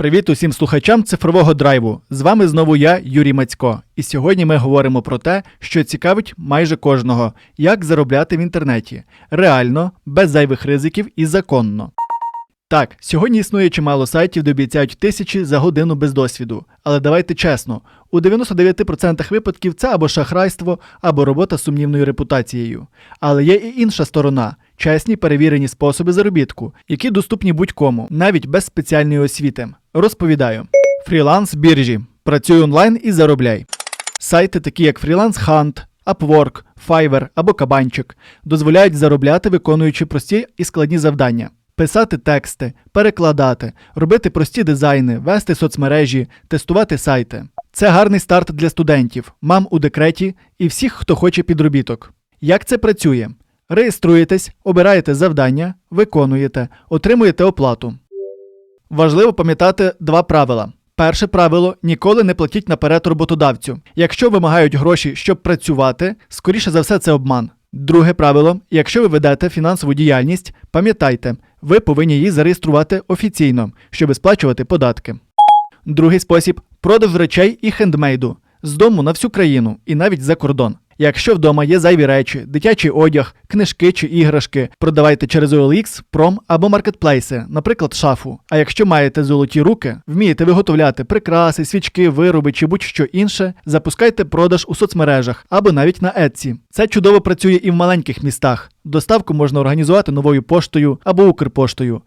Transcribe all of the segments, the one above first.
Привіт усім слухачам цифрового драйву. З вами знову я, Юрій Мацько. І сьогодні ми говоримо про те, що цікавить майже кожного: як заробляти в інтернеті реально, без зайвих ризиків і законно. Так, сьогодні існує чимало сайтів, де обіцяють тисячі за годину без досвіду. Але давайте чесно, у 99% випадків це або шахрайство, або робота з сумнівною репутацією. Але є і інша сторона чесні перевірені способи заробітку, які доступні будь-кому, навіть без спеціальної освіти. Розповідаю: фріланс біржі. Працюй онлайн і заробляй. Сайти, такі як Freelance Hunt, Upwork, Fiverr або Кабанчик, дозволяють заробляти, виконуючи прості і складні завдання. Писати тексти, перекладати, робити прості дизайни, вести соцмережі, тестувати сайти. Це гарний старт для студентів, мам у декреті і всіх, хто хоче підробіток. Як це працює? Реєструєтесь, обираєте завдання, виконуєте, отримуєте оплату. Важливо пам'ятати два правила. Перше правило ніколи не платіть наперед роботодавцю. Якщо вимагають гроші, щоб працювати, скоріше за все це обман. Друге правило: якщо ви ведете фінансову діяльність, пам'ятайте, ви повинні її зареєструвати офіційно, щоб сплачувати податки. Другий спосіб продаж речей і хендмейду з дому на всю країну і навіть за кордон. Якщо вдома є зайві речі, дитячий одяг, книжки чи іграшки, продавайте через OLX, пром або маркетплейси, наприклад, шафу. А якщо маєте золоті руки, вмієте виготовляти прикраси, свічки, вироби чи будь-що інше, запускайте продаж у соцмережах або навіть на Etsy. Це чудово працює і в маленьких містах. Доставку можна організувати новою поштою або Укрпоштою.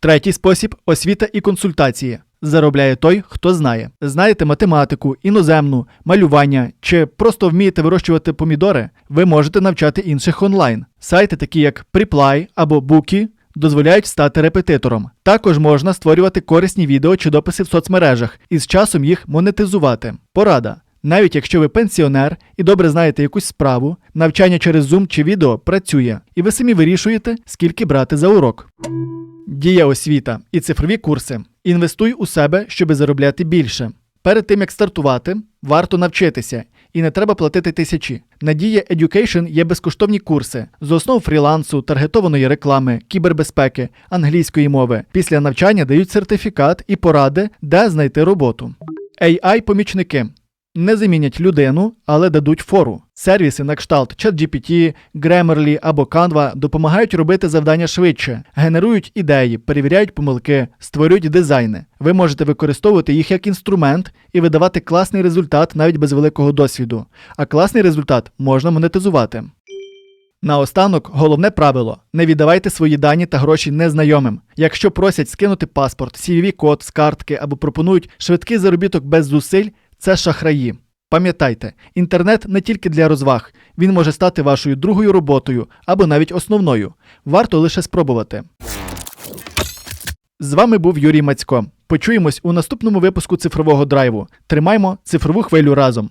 Третій спосіб освіта і консультації. Заробляє той, хто знає. Знаєте математику, іноземну, малювання чи просто вмієте вирощувати помідори, ви можете навчати інших онлайн. Сайти, такі як Preply або Bookie, дозволяють стати репетитором. Також можна створювати корисні відео чи дописи в соцмережах і з часом їх монетизувати. Порада. Навіть якщо ви пенсіонер і добре знаєте якусь справу, навчання через Zoom чи відео працює, і ви самі вирішуєте, скільки брати за урок. Дія освіта і цифрові курси. Інвестуй у себе, щоб заробляти більше. Перед тим як стартувати, варто навчитися, і не треба платити тисячі. Надія Education є безкоштовні курси з основ фрілансу, таргетованої реклами, кібербезпеки, англійської мови. Після навчання дають сертифікат і поради, де знайти роботу. AI-помічники не замінять людину, але дадуть фору. Сервіси на кшталт ChatGPT, Grammarly або Canva допомагають робити завдання швидше, генерують ідеї, перевіряють помилки, створюють дизайни. Ви можете використовувати їх як інструмент і видавати класний результат навіть без великого досвіду. А класний результат можна монетизувати. Наостанок, головне правило: не віддавайте свої дані та гроші незнайомим. Якщо просять скинути паспорт, cvv код з картки або пропонують швидкий заробіток без зусиль, це шахраї. Пам'ятайте, інтернет не тільки для розваг, він може стати вашою другою роботою або навіть основною. Варто лише спробувати. З вами був Юрій Мацько. Почуємось у наступному випуску цифрового драйву. Тримаймо цифрову хвилю разом.